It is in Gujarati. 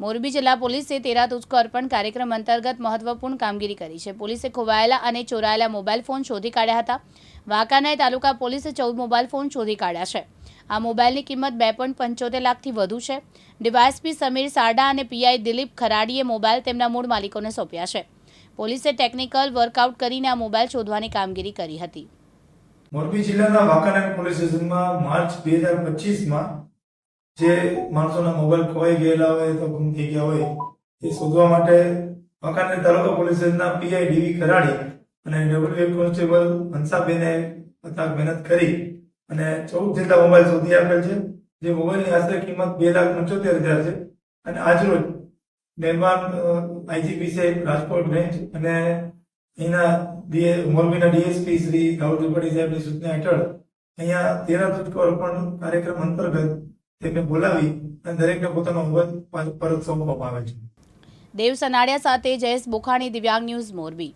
મોરબી જિલ્લા પોલીસે તેરા તુજકો અર્પણ કાર્યક્રમ અંતર્ગત મહત્વપૂર્ણ કામગીરી કરી છે. પોલીસે ખોવાયેલા અને ચોરાયેલા મોબાઈલ ફોન શોધી કાઢ્યા હતા. વાંકાનેર તાલુકા પોલીસે ચૌદ મોબાઈલ ફોન શોધી કાઢ્યા છે. આ મોબાઈલની કિંમત બે પોઈન્ટ પંચોતેર લાખથી વધુ છે. ડીવાયસપી સમીર સારડા અને પીઆઈ દિલીપ ખરાડીએ મોબાઈલ તેમના મૂળ માલિકોને સોંપ્યા છે. પોલીસે ટેકનિકલ વર્કઆઉટ કરીને આ મોબાઈલ શોધવાની કામગીરી કરી હતી. મોરબી જિલ્લાના વાંકાનેર પોલીસ સ્ટેશનમાં માર્ચ બે હજાર પચીસમાં જે માણસોના મોબાઈલ ખોવાઈ ગયેલા હોય તો ગુમ થઈ ગયા હોય, એ શોધવા માટે મકાનને તાલુકા પોલીસ સ્ટેશનના પીઆઈ ડીવી ખરાડી અને ડબલ્યુ કોન્સ્ટેબલ હંસાબેને અથાગ મહેનત કરી અને ચૌદ જેટલા મોબાઈલ શોધી આપેલ છે, જે મોબાઈલની આશરે કિંમત બે લાખ પંચોતેર હજાર છે. અને આજરોજ મહેમાન આઈજીપી સાહેબ, રાજકોટ રેન્જ અને અહીંના ડીએ મોરબીના ડીએસપી શ્રી રાહુલ ત્રિપાઠી સાહેબની સૂચના હેઠળ અહીંયા તેરા તુજકો અર્પણ કાર્યક્રમ અંતર્ગત તેમને બોલાવી અને દરેકને પોતાનો મોબાઈલ પરત સોંપવામાં આવે છે. દેવ સનાડિયા સાથે જયેશ બોખાણી, દિવ્યાંગ ન્યૂઝ મોરબી.